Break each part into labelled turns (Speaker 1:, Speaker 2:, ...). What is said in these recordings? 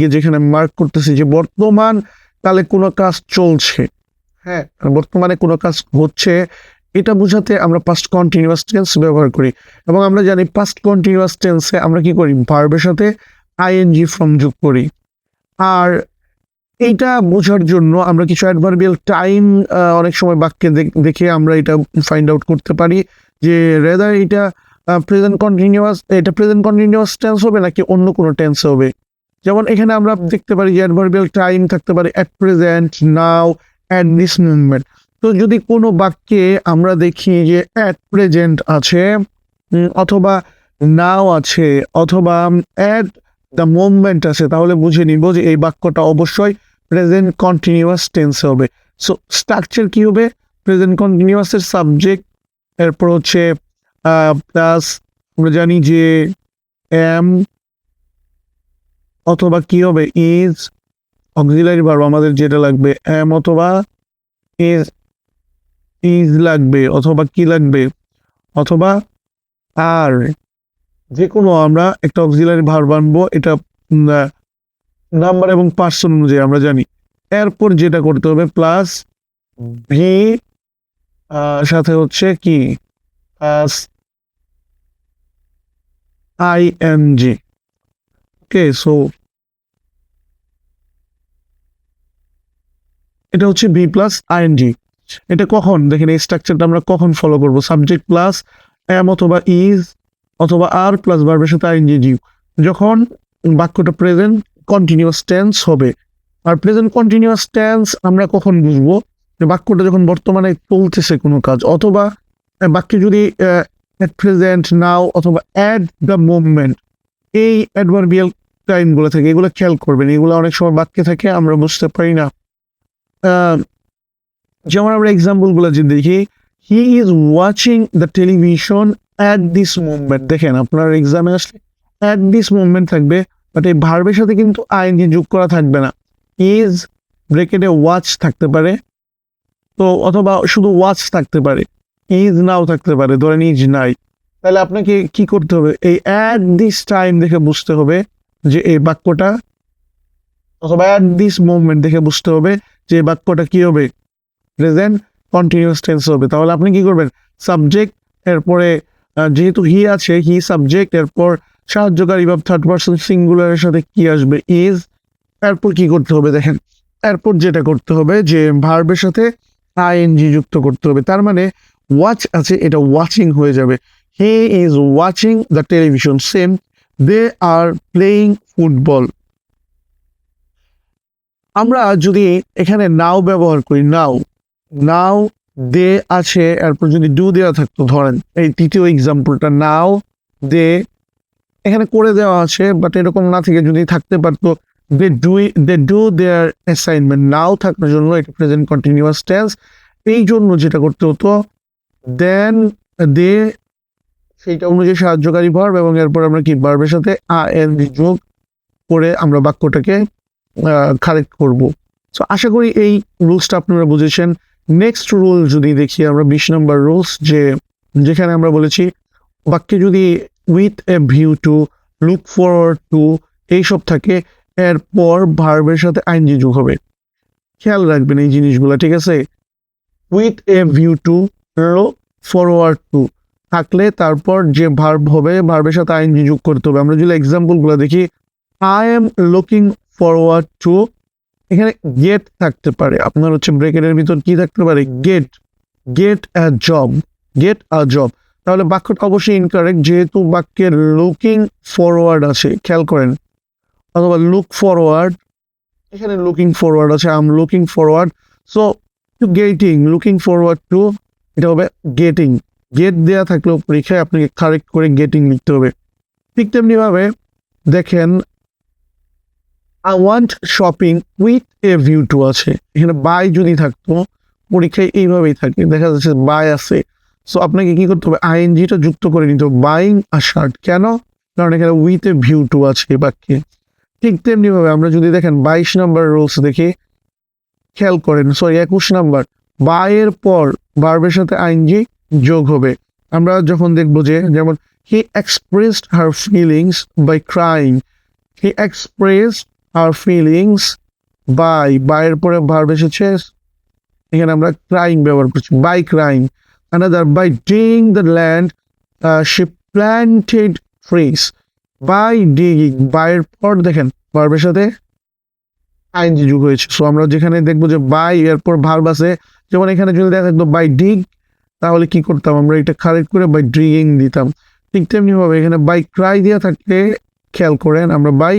Speaker 1: যেখানে মার্ক করতেছি যে বর্তমান কালে কোনো কাজ চলছে। হ্যাঁ। বর্তমানে কোনো কাজ হচ্ছে এটা বোঝাতে আমরা পাস্ট কন্টিনিউয়াস টেন্স ব্যবহার করি। এবং আমরা জানি পাস্ট কন্টিনিউয়াস টেন্সে আমরা কি করি? ভার্বের সাথে আইএনজি ফর্ম যোগ করি। আর এইটা বোঝার জন্য আমরা কিছু অ্যাডভার্বিয়াল টাইম অনেক সময় বাক্যে দেখে আমরা এটা ফাইন্ড আউট করতে পারি যে রেদার এটা প্রেজেন্ট কন্টিনিউয়াস এটা প্রেজেন্ট কন্টিনিউয়াস টেন্স হবে নাকি অন্য কোনো টেন্স হবে। যেমন এখানে আমরা দেখতে পারি যে অ্যাডভার্বিয়াল টাইম থাকতে পারে at present now at this movement তো যদি কোনো বাক্যে আমরা দেখি যে অ্যাট প্রেজেন্ট আছে অথবা নাও আছে অথবা অ্যাট দ্য মুভমেন্ট আছে তাহলে বুঝে নিব যে এই বাক্যটা অবশ্যই প্রেজেন্ট কন্টিনিউয়াস টেন্স হবে। সো স্ট্রাকচার কি হবে? প্রেজেন্ট কন্টিনিউয়াসের সাবজেক্ট এরপর হচ্ছে প্লাস আমরা জানি যে এম অথবা কি হবে? ইজ অক্সিলারি ভার্ব আমাদের যেটা লাগবে এম অথবা ইজ ইজ লাগবে অথবা কি লাগবে? অথবা আর যে কোনো আমরা একটা অক্সিলারি ভার্ব আনব, এটা নাম্বার এবং পার্সন অনুযায়ী আমরা জানি। এরপর যেটা করতে হবে প্লাস ভি সাথে হচ্ছে কি? I N G okay so এটা হচ্ছে বি প্লাস আইএনজি এটা কখন? দেখেন এই স্ট্রাকচারটা আমরা কখন ফলো করব? সাবজেক্ট প্লাস এম অথবা ইজ অথবা আর প্লাস ভার্বের সাথে আইএনজি জি যখন বাক্যটা প্রেজেন্ট কন্টিনিউয়াস টেন্স হবে। আর প্রেজেন্ট কন্টিনিউয়াস টেন্স আমরা কখন বুঝব? যে বাক্যটা যখন বর্তমানে চলতেছে কোনো কাজ, অথবা বাক্যে যদি অ্যাট প্রেজেন্ট নাও অথবা অ্যাট দ্য মুভমেন্ট এই অ্যাডভার্বিয়াল টাইমগুলো থাকে, এগুলো খেয়াল করবেন। এগুলো অনেক সময় বাক্যে থাকে, আমরা বুঝতে পারি না। যেমন আমরা এক্সাম্পলগুলো যে দেখি he is watching the television at this movement দেখেন, আপনার এক্সামে আসলে অ্যাট দিস মুভমেন্ট থাকবে বাট এই ভার্বের সাথে কিন্তু আইএনজি যোগ করা থাকবে না। ইজ ব্রেকেটে ওয়াচ থাকতে পারে, তো অথবা শুধু ওয়াচ থাকতে পারে ইজ নাও থাকতে পারে, ধরেন ইজ নাই। তাহলে আপনাকে কি করতে হবে? এই অ্যাট দিস টাইম দেখে বুঝতে হবে যে এই বাক্যটা, অথবা অ্যাট দিস মুভমেন্ট দেখে বুঝতে হবে যে বাক্যটা কি হবে? প্রেজেন্ট কন্টিনিউয়াস টেন্স হবে। তাহলে আপনি কি করবেন? সাবজেক্ট এরপরে যেহেতু হি আছে হি সাবজেক্ট এরপর সাহায্যকারী বা থার্ড পার্সন সিঙ্গুলারের সাথে কি আসবে? ইজ এরপর কি করতে হবে দেখেন? এরপর যেটা করতে হবে, যে ভার্বের সাথে আইএনজি যুক্ত করতে হবে। তার মানে ওয়াচ আছে, এটা ওয়াচিং হয়ে যাবে। He is watching the television same they are playing football আমরা যদি এখানে নাও ব্যবহার করি, নাও নাও দে আছে, এরপর যদি ডু দেওয়া থাকতো, ধরেন এই তৃতীয় এক্সাম্পলটা নাও দে, এখানে করে দেওয়া আছে বাট এরকম না থেকে যদি থাকতে পারতো they do they do their assignment now থাকার জন্য এটা প্রেজেন্ট কন্টিনিউয়াস টেন্স এই জন্য যেটা করতে হতো দেন দে, সেইটা অনুযায়ী সাহায্যকারী ভার্ব এবং এরপর আমরা কি ভার্বের সাথে আ এন যোগ করে আমরা বাক্যটাকে কারেক্ট করব। সো আশা করি এই রুলসটা আপনারা বুঝেছেন। নেক্সট রুল যদি দেখি আমরা, বিশ নম্বর রুলস যে যেখানে আমরা বলেছি, বাক্যে যদি with a view to look forward to এইসব থাকে, এরপর ভার্বের সাথে আইনজি যোগ হবে। খেয়াল রাখবেন এই জিনিসগুলো, ঠিক আছে? With a view to look forward to থাকলে তারপর যে ভার্ব হবে ভার্বের সাথে আইনজি যোগ করতে হবে। আমরা যদি এক্সাম্পলগুলো দেখি I am looking forward to এখানে গেট থাকতে পারে। আপনার হচ্ছে ব্রেকেটের ভিতর কি থাকতে পারে? Get get a job get a job তাহলে বাক্যটা অবশ্যই ইনকারেক্ট যেহেতু বাক্যের লুকিং ফরওয়ার্ড আছে, খেয়াল করেন। অথবা লুক ফরওয়ার্ড এখানে লুকিং ফরওয়ার্ড আছে I am looking forward so to getting looking forward to এটা হবে গেটিং গেট দেওয়া থাকলেও পরীক্ষায় আপনাকে কারেক্ট করে গেটিং লিখতে হবে। ঠিক তেমনিভাবে দেখেন I want shopping with a view to আছে এখানে বাই যদি থাকতো, পরীক্ষায় এইভাবেই থাকে। দেখা যাচ্ছে বাই আছে সো আপনাকে কি করতে হবে? আইএনজিটা যুক্ত করে নিতে হবে। বাইং আ শার্ট কেন? কারণ এখানে উইথ এ ভিউ টু আছে বাক্যে। ঠিক তেমনিভাবে আমরা যদি দেখেন, বাইশ নাম্বার রুলস দেখে খেয়াল করেন। সরি একুশ নাম্বার। বাইয়ের পর ভার্বের সাথে আইনজি যোগ হবে। আমরা যখন দেখব যে, যেমন he expressed her feelings by crying he expressed her feelings by বাইয়ের পরে ভার্ব এসেছে। এখানে আমরা ক্রাইং ব্যবহার করছি by crying another by ding the land she planted trees by digging বাইয়ের পর দেখেন ভার্বের সাথে আইনজি যুগ হয়েছে। সো আমরা যেখানে দেখব যে বাই এরপর ভার্ব আছে, যেমন এখানে যদি দেখা থাকতো বাই ডিগ তাহলে কি করতাম? আমরা এটা কারেক্ট করে বাই ড্রিগিং দিতাম। ঠিক তেমনি ভাবে এখানে বাই ক্রাই দেওয়া থাকলে, খেয়াল করেন, আমরা বাই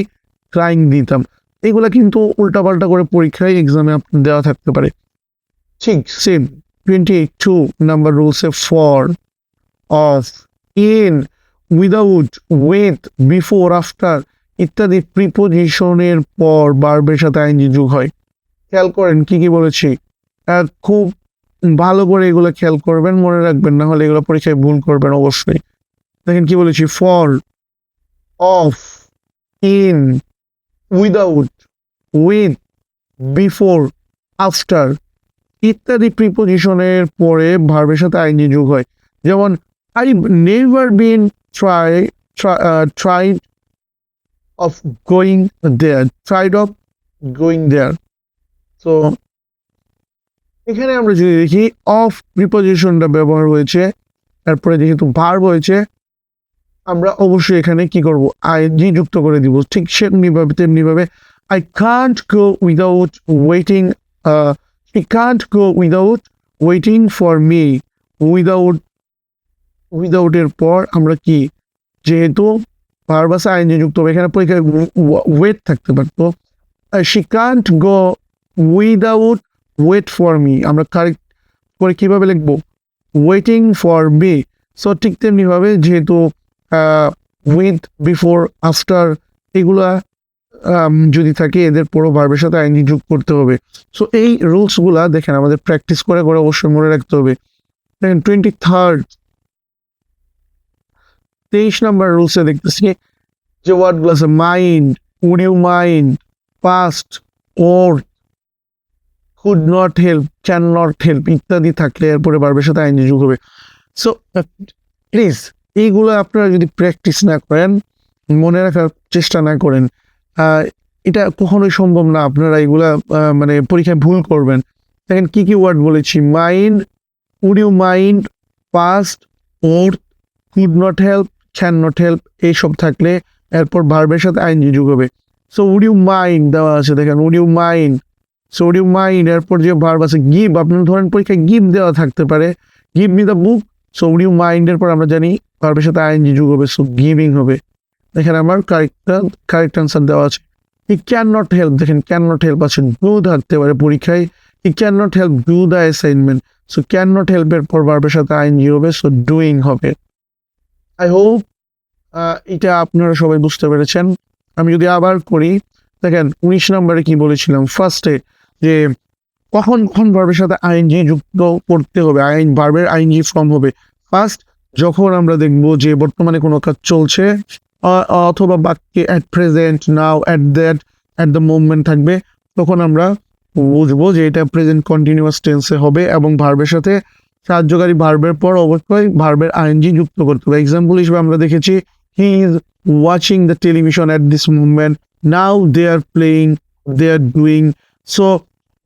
Speaker 1: ক্রাইং দিতাম এগুলা কিন্তু উল্টাপাল্টা করে পরীক্ষায় এক্সামে আপনার দেওয়া থাকতে পারে। ঠিক। Same twenty two number রুলসে for of in without with before after ইত্যাদি প্রিপোজিশনের পর বার্বের সাথে আইনজি যুগ হয়। খেয়াল করেন কি কি বলেছি? আর খুব ভালো করে এগুলো খেয়াল করবেন মনে রাখবেন না হলে এগুলো পরীক্ষায় ভুল করবেন অবশ্যই। দেখেন কি বলেছি? For of in without with before after ইত্যাদি প্রিপোজিশনের পরে ভার্বের সাথে আইনজি যুগ হয়। যেমন I never been try try of going there tried of going there তো এখানে আমরা যদি দেখি অফ প্রিপোজিশনটা ব্যবহার হয়েছে, তারপরে যেহেতু ভার্ব হয়েছে আমরা অবশ্যই এখানে কি করব? আইএনজি যুক্ত করে দিব। ঠিক সেমনি ভাবে, তেমনি ভাবে I can't go without waiting I can't go without waiting for me without উইদাউটের পর আমরা কি? যেহেতু ভার্ব আছে আইএনজি যুক্ত হবে, এখানে পরীক্ষায় ওয়েট থাকতে পারতো she can't go without wait for me আমরা কারেক্ট করে কীভাবে লিখব? ওয়েটিং ফর মি সো ঠিক তেমনিভাবে যেহেতু উইথ বিফোর আফটার এগুলা যদি থাকে এদের পুরো ভার্বের সাথে আইনি যোগ করতে হবে। সো এই রুলসগুলা দেখেন আমাদের প্র্যাকটিস করে করে অবশ্যই মনে রাখতে হবে। দেখেন টোয়েন্টি থার্ড তেইশ নাম্বার রুলসে দেখতেছি যে ওয়ার্ডগুলো আছে mind would you mind past or could not help can not help ইত্যাদি থাকলে এরপরে বারবার সাথে আইনি যুগ হবে। সো প্লিজ এইগুলো আপনারা যদি প্র্যাকটিস না করেন, মনে রাখার চেষ্টা না করেন এটা কখনোই সম্ভব না আপনারা এগুলা মানে পরীক্ষায় ভুল করবেন। দেখেন কি কি ওয়ার্ড বলেছি mind would you mind past or could not help can not help এইসব থাকলে এরপর ভার্বের সাথে আইনজি যুগ হবে। সো উড ইউ মাইন্ড দেওয়া আছে, দেখেন would you mind so would you mind এরপর যে ভার্ব আছে গিভ আপনার ধরেন পরীক্ষায় গিভ দেওয়া থাকতে পারে। Give me the book so you মাইন্ডের পর আমরা জানি ভার্বের সাথে আইনজি যুগ হবে সো গিভিং হবে। দেখেন আমার কারেক্ট কারেক্ট আনসার দেওয়া আছে। হি ক্যান নট হেল্প দেখেন ক্যান নট হেল্প আছে ডু থাকতে পারে পরীক্ষায়। He can not help do the assignment so can not হেল্পের পর ভার্বের সাথে আইনজি হবে সো ডুইং হবে। আই হোপ এটা আপনারা সবাই বুঝতে পেরেছেন। আমি যদি আবার করি, দেখেন, উনিশ নম্বরে কি বলেছিলাম? ফার্স্টে যে কখন কখন ভার্বের সাথে আইনজি যুক্ত করতে হবে আইন ভার্বের আইনজি ফর্ম হবে। ফার্স্ট যখন আমরা দেখব যে বর্তমানে কোনো কাজ চলছে অথবা বাক্যে at present now at that at the movement থাকবে, তখন আমরা বুঝব যে এটা প্রেজেন্ট কন্টিনিউয়াস টেন্সে হবে এবং ভার্বের সাথে সাহায্যকারী ভার্বের পর অবশ্যই ভার্বের আইনজি যুক্ত করতে হবে। এক্সাম্পল হিসেবে আমরা দেখেছি he is watching the television at this movement now they are playing they are doing so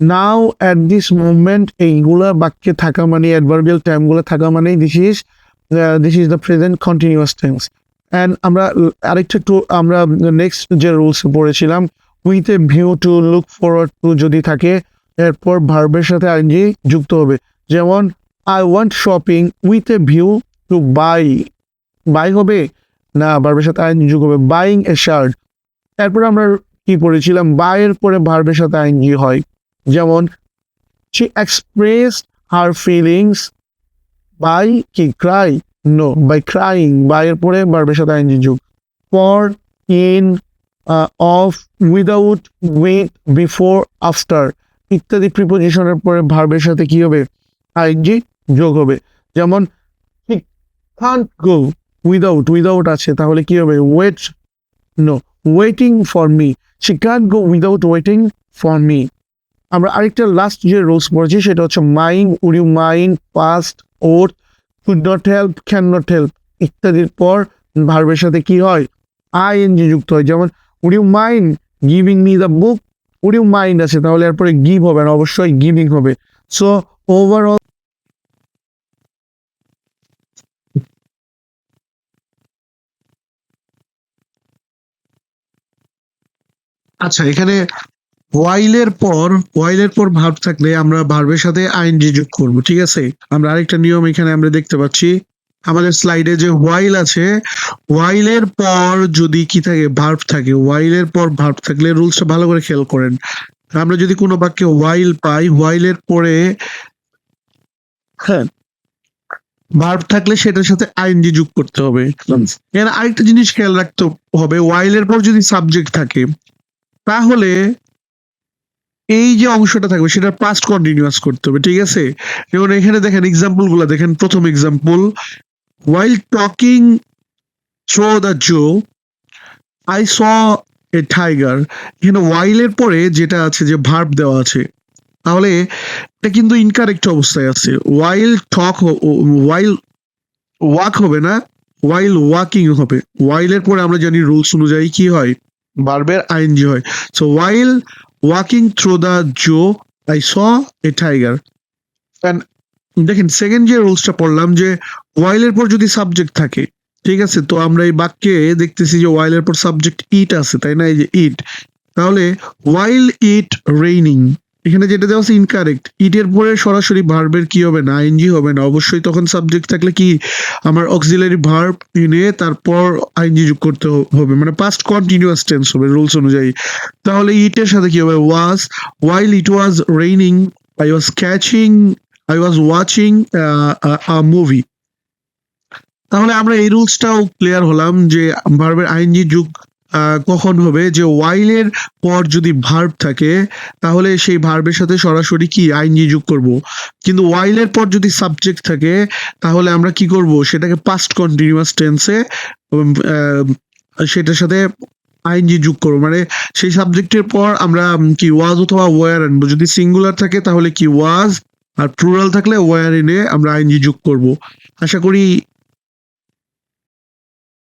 Speaker 1: now at this movement এইগুলা বাক্যে থাকা মানে অ্যাডভার্বিয়াল টাইমগুলো থাকা মানে this is this is the present continuous tense and আমরা আরেকটা একটু, আমরা নেক্সট যে রুলস পড়েছিলাম with a view to look forward to যদি থাকে, এরপর ভার্বের সাথে আইনজি যুক্ত হবে। যেমন I want shopping with a view to buy buy হবে? না ভার্বের সাথে আইনজি যুগ হবে। বাইং এ শার্ট তারপর আমরা কি পড়েছিলাম? বাইয়ের পরে ভার্বের সাথে আইনজি হয়। যেমন, she expressed her feelings by কি? ক্রাই নো বাই ক্রাইং বাইয়ের পরে ভার্বের সাথে আইনজি যুগ। For in of without with before after ইত্যাদি প্রিপোজিশনের পরে ভার্বের সাথে কি হবে? আইনজি যোগ হবে। যেমন he can't go without without আছে। তাহলে কি হবে? Wait no waiting for me she can't go without waiting for me আমরা আরেকটা লাস্ট যে রুলস পড়েছি সেটা হচ্ছে mind would you mind past or could not help can not help ইত্যাদির পর ভার্বের সাথে কি হয়? আই এন জি যুক্ত হয়। যেমন would you mind giving me the book would you mind আছে, তাহলে এরপরে গিভ হবে না, অবশ্যই গিভিং হবে। সো ওভারঅল আচ্ছা এখানে ওয়াইলের পর ওয়াইলের পর ভার্ব থাকলে আমরা ভার্বের সাথে আইনজি যোগ করব, ঠিক আছে? আমরা আরেকটা নিয়ম এখানে আমরা দেখতে পাচ্ছি। আমাদের স্লাইডে যে ওয়াইল আছে ওয়াইলের পর যদি কি থাকে ভার্ব থাকে। ওয়াইলের পর ভার্ব থাকলে রুলসটা ভালো করে খেয়াল করেন। আমরা যদি কোনো বাক্যে ওয়াইল পাই ওয়াইলের পরে হ্যাঁ ভার্ব থাকলে সেটার সাথে আইনজি যোগ করতে হবে। এখানে আরেকটা জিনিস খেয়াল রাখতে হবে ওয়াইলের পর যদি সাবজেক্ট থাকে, তাহলে এই যে অংশটা থাকবে, সেটা পাস্ট কন্টিনিউয়াস করতে হবে, ঠিক আছে? যেমন এখানে দেখেন এক্সাম্পলগুলা, দেখেন প্রথম example while talking through the zoo I saw a tiger এখানে ওয়াইলের পরে যেটা আছে, যে ভার্ব দেওয়া আছে, তাহলে এটা কিন্তু ইনকারেক্ট অবস্থায় আছে। ওয়াইল টক ওয়াইল ওয়াক হবে না ওয়াইল ওয়াকিং হবে। ওয়াইলের পরে আমরা জানি রুলস অনুযায়ী কি হয়? ভার্বের আইনজি হয়। So while walking through the zoo I saw a tiger দেখেন সেকেন্ড যে রুলসটা পড়লাম যে ওয়াইলের পর যদি সাবজেক্ট থাকে, ঠিক আছে? তো আমরা এই বাক্যে দেখতেছি যে ওয়াইলের পর সাবজেক্ট ইট আছে, তাই না? এই যে ইট তাহলে ওয়াইল ইট রেইনিং এখানে যেটা দেওয়া আছে ইনকারেক্ট ইটের পরে সরাসরি ভার্বের কি হবে না আইনজি হবে না। অবশ্যই তখন সাবজেক্ট থাকলে কি, আমার অক্সিলারি ভার্ব এনে তারপর আইনজি যোগ করতে হবে। মানে পাস্ট কন্টিনিউয়াস টেন্স হবে রুলস অনুযায়ী। তাহলে ইটের সাথে কি হবে? Was while it was raining I was catching I was watching movie তাহলে আমরা এই রুলসটাও ক্লিয়ার হলাম যে ভার্বের আইনজি যুগ কখন হবে? যে ওয়াইলের পর যদি ভার্ব থাকে, তাহলে সেই ভার্বের সাথে সরাসরি কি? আইনজি যোগ করব। কিন্তু ওয়াইলের পর যদি সাবজেক্ট থাকে, তাহলে আমরা কি করব? সেটাকে পাস্ট কন্টিনিউয়াস টেন্সে সেটার সাথে আইনজি যোগ করব। মানে সেই সাবজেক্টের পর আমরা কি ওয়াজ অথবা ওয়ার আনব। যদি সিঙ্গুলার থাকে, তাহলে কি ওয়াজ আর প্লুরাল থাকলে ওয়ার এনে আমরা আইনজি যোগ করব। আশা করি